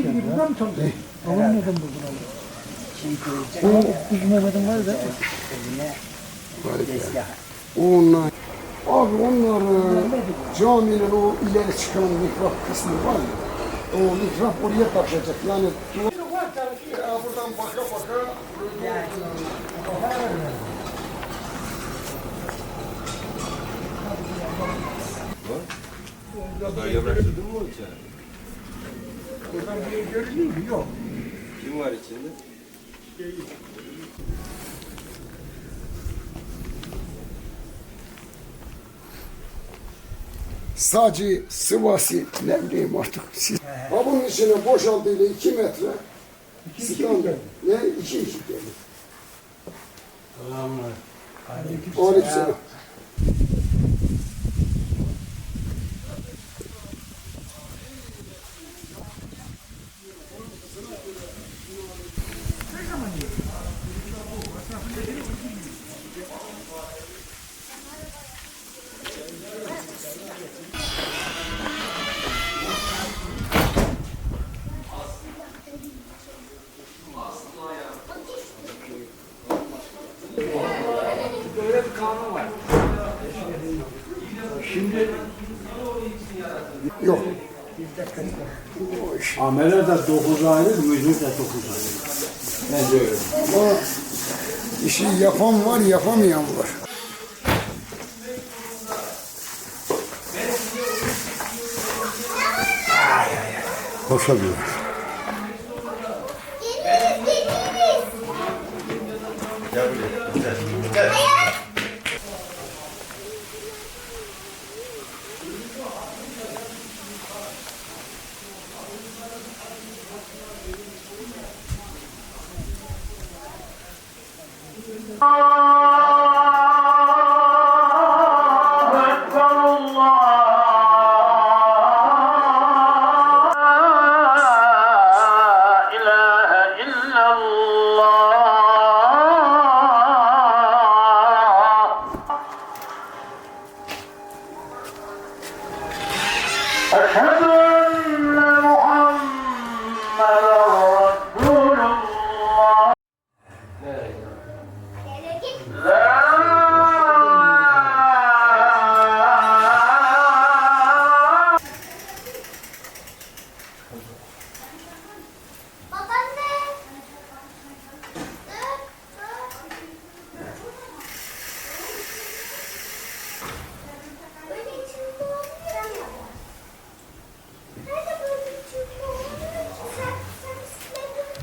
Nereye gidiyor? Buradan mı çalışıyor? Babam neden buldun abi? O Kuzu Mehmet'in var da. Onlar, abi onlar e, caminin o ileri çıkan mihrap kısmı var ya, o mihrap oraya takacak. Yani ya buradan baka baka Daha yanaştırdın mı onu sen? Buradan bir görünüyor mu? Yok. Kim var içinde? Sadece sıvası ne bileyim artık. Siz, ha bunun içine boşaldığıyla iki metre. stand, ne? iki iki gelir. Aleykümselam. Yok. Amele de 9 aylık, müzik de 9 aylık. Bence öyle. Ama işi yapan var, yapamayan var. Koşamıyor. Gel buraya. Gel. Gel.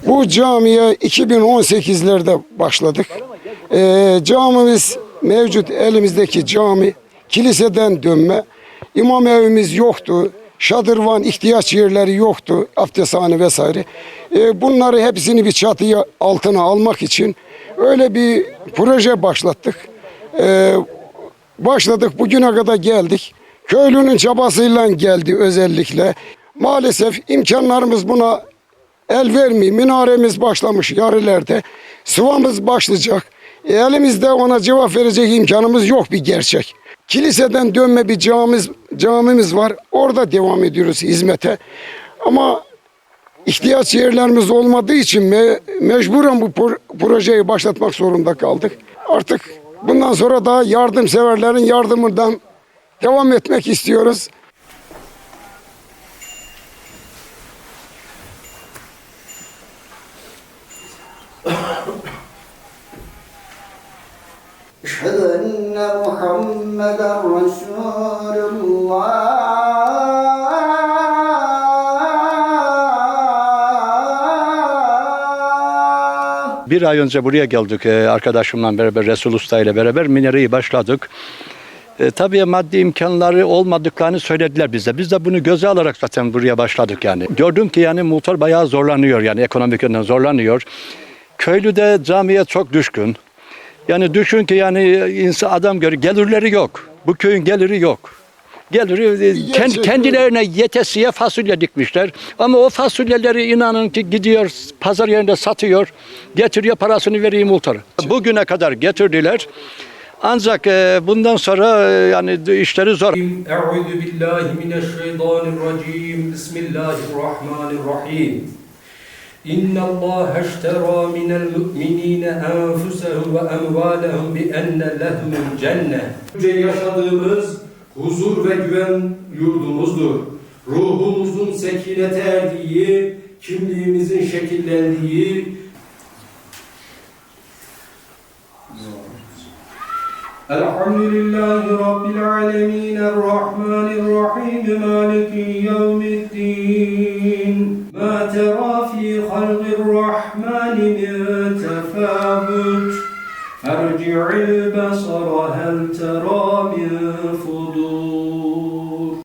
Bu camiye 2018'lerde başladık. Ee, camimiz mevcut elimizdeki cami kiliseden dönme. İmam evimiz yoktu. Şadırvan ihtiyaç yerleri yoktu. Abdesthane vesaire. Ee, bunları hepsini bir çatıya altına almak için öyle bir proje başlattık. Ee, başladık bugüne kadar geldik. Köylünün çabasıyla geldi özellikle. Maalesef imkanlarımız buna El vermiyor. Minaremiz başlamış yarılarda. Sıvamız başlayacak. E, elimizde ona cevap verecek imkanımız yok bir gerçek. Kiliseden dönme bir camimiz, camimiz var. Orada devam ediyoruz hizmete. Ama ihtiyaç yerlerimiz olmadığı için me- mecburen bu pro- projeyi başlatmak zorunda kaldık. Artık bundan sonra da yardımseverlerin yardımından devam etmek istiyoruz. أشهد أن محمدا رسول الله Bir ay önce buraya geldik e, arkadaşımla beraber, Resul Usta ile beraber minereyi başladık. E, tabii maddi imkanları olmadıklarını söylediler bize. Biz de bunu göze alarak zaten buraya başladık yani. Gördüm ki yani muhtar bayağı zorlanıyor yani ekonomik yönden zorlanıyor. Köylü de camiye çok düşkün. Yani düşün ki yani insan adam görür gelirleri yok. Bu köyün geliri yok. Geliri e, kend, kendilerine yetesiye fasulye dikmişler. Ama o fasulyeleri inanın ki gidiyor pazar yerinde satıyor. Getiriyor parasını vereyim muhtara. Bugüne kadar getirdiler. Ancak e, bundan sonra e, yani işleri zor. Euzubillahimineşşeytanirracim. Bismillahirrahmanirrahim. إن الله اشترى من المؤمنين أنفسهم وأموالهم بأن لهم الجنة yaşadığımız huzur ve güven yurdumuzdur. Ruhumuzun sekinete erdiği, kimliğimizin şekillendiği, الحمد لله رب العالمين الرحمن الرحيم مالك يوم الدين ما ترى في خلق الرحمن من تفاوت؟ ارجع البصر هل ترى من فطور